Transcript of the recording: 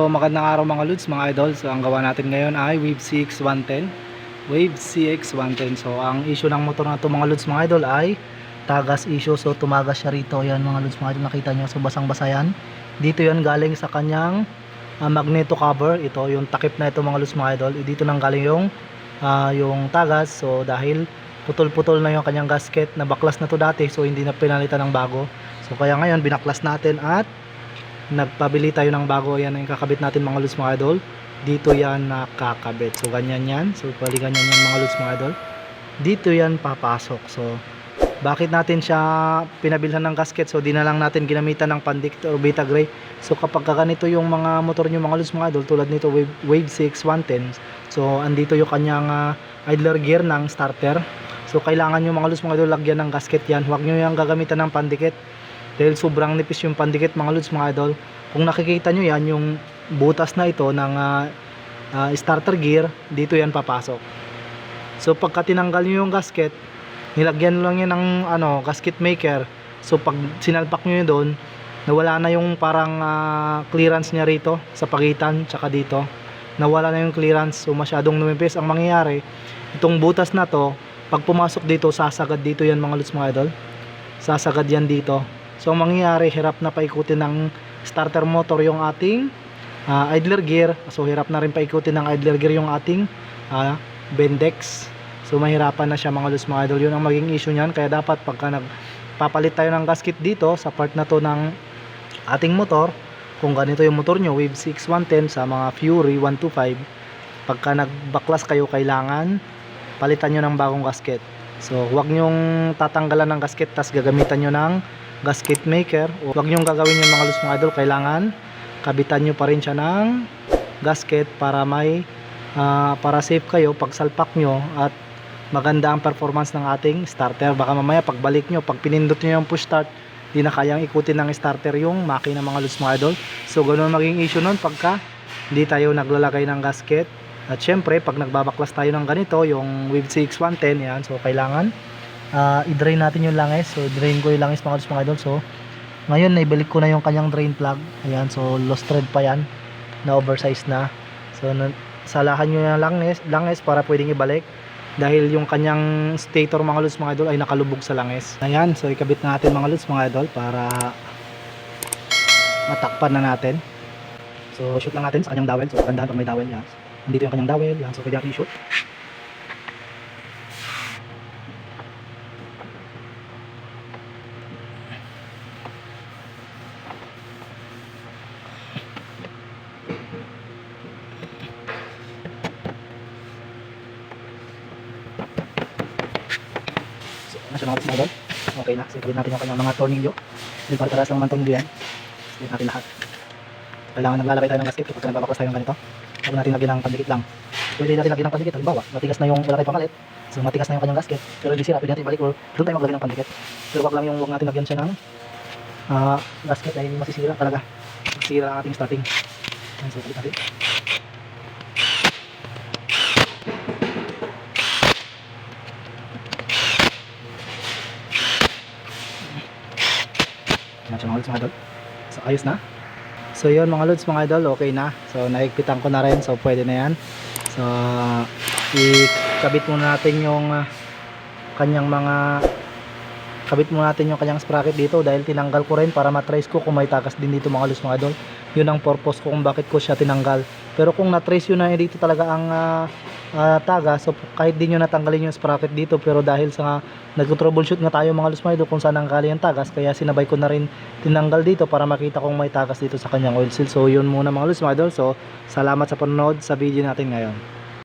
So magandang araw mga Lods, mga idol. So ang gawa natin ngayon ay Wave CX 110. Wave CX 110. So ang issue ng motor na to mga Lods, mga idol ay tagas issue. So tumagas siya rito. Yan mga Lods, mga idol. Nakita nyo. So basang basa yan. Dito yan galing sa kanyang ah, magneto cover. Ito yung takip na ito mga Lods, mga idol. Dito nang galing yung, ah, yung tagas. So dahil putol-putol na yung kanyang gasket. Nabaklas na to dati. So hindi na pinalitan ng bago. So kaya ngayon binaklas natin at nagpabili tayo ng bago. Yan ang kakabit natin mga lods mga idol. Dito yan nakakabit. So ganyan yan. So pali ganyan yan mga lods mga idol. Dito yan papasok. So bakit natin siya pinabilhan ng gasket? So di na lang natin ginamitan ng pandikit or beta gray so kapag ka ganito yung mga motor nyo mga lods mga idol tulad nito wave, wave 6 110 so andito yung kanyang ah, idler gear ng starter. So kailangan nyo mga lods mga idol lagyan ng gasket yan. Huwag nyo yung gagamitan ng pandikit dahil sobrang nipis yung pandikit mga lods mga idol. Kung nakikita nyo yan yung butas na ito ng ah, ah, starter gear dito yan papasok. So pagka tinanggal nyo yung gasket nilagyan lang yan ng ano, gasket maker. So pag sinalpak nyo yun doon nawala na yung parang ah, clearance niya rito sa pagitan tsaka dito. Nawala na yung clearance so masyadong numipis. Ang mangyayari itong butas na to pag pumasok dito sasagad dito yan mga lods mga idol. Sasagad yan dito So ang mangyayari, hirap na paikutin ng starter motor yung ating ah, idler gear. So hirap na rin paikutin ng idler gear yung ating ah, bendex. So mahirapan na siya mga lods mga idol. Yun ang maging issue niyan. Kaya dapat pagka nagpapalit tayo ng gasket dito sa part na to ng ating motor, kung ganito yung motor nyo, Wave 6 110 sa mga Fury 125, pagka nagbaklas kayo, kailangan palitan nyo ng bagong gasket. So huwag nyong tatanggalan ng gasket tas gagamitan nyo ng gasket maker. Huwag nyong gagawin yung mga loose mga idol. Kailangan kabitan nyo pa rin siya ng gasket para may ah, para safe kayo pag salpak nyo at maganda ang performance ng ating starter. Baka mamaya pagbalik nyo, pag pinindot nyo yung push start, di na kayang ikutin ng starter yung makina mga loose mga idol. So ganun maging issue nun pagka hindi tayo naglalagay ng gasket. At syempre, pag nagbabaklas tayo ng ganito, yung Wave 6 110, yan, so kailangan ah, i-drain natin yung langis. So, drain ko yung langis mga mga idol. So, ngayon, naibalik ko na yung kanyang drain plug. Ayan, so, lost thread pa yan. Na oversize na. So, na, salahan nyo yung langis, langis para pwedeng ibalik. Dahil yung kanyang stator mga lods mga idol ay nakalubog sa langis. Ayan, so ikabit natin mga lods mga idol para matakpan na natin. So, shoot lang natin sa kanyang dowel. So, gandahan pag may dowel yan. Nandito yung kanyang dowel. Yan, so pwede natin i-shoot. Ano siya mga idol? Okay na. Ikabit natin yung kanyang mga tornilyo. Dahil para taras lang naman tornilyo yan. So, natin lahat. Kailangan naglalagay tayo ng gasket kapag nagbabaklas tayo ng ganito. Huwag natin lagyan ng pandikit lang. Pwede natin lagyan ng pandikit. Halimbawa, matigas na yung wala tayong pamalit. So matigas na yung kanyang gasket. Pero hindi sira, pwede natin ibalik or doon tayo maglagay ng pandikit. Pero wag lang yung huwag natin lagyan siya ng ah, gasket dahil masisira talaga. Masisira ang ating starting. Yan, so natin. Yan siya mga lods mga idol. So ayos na. So yun mga lods mga idol, okay na. So naigpitan ko na rin, so pwede na yan. So ikabit muna natin yung ah, kanyang mga kabit muna natin yung kanyang sprocket dito dahil tinanggal ko rin para matrace ko kung may takas din dito mga lods mga idol. Yun ang purpose ko kung bakit ko siya tinanggal. Pero kung na-trace yun na dito talaga ang ah, ah, taga, so kahit di nyo natanggalin yung sprocket dito pero dahil sa nag-troubleshoot nga tayo mga idol kung saan ang kali tagas kaya sinabay ko na rin tinanggal dito para makita kung may tagas dito sa kanyang oil seal. So yun muna mga idol. So salamat sa panonood sa video natin ngayon.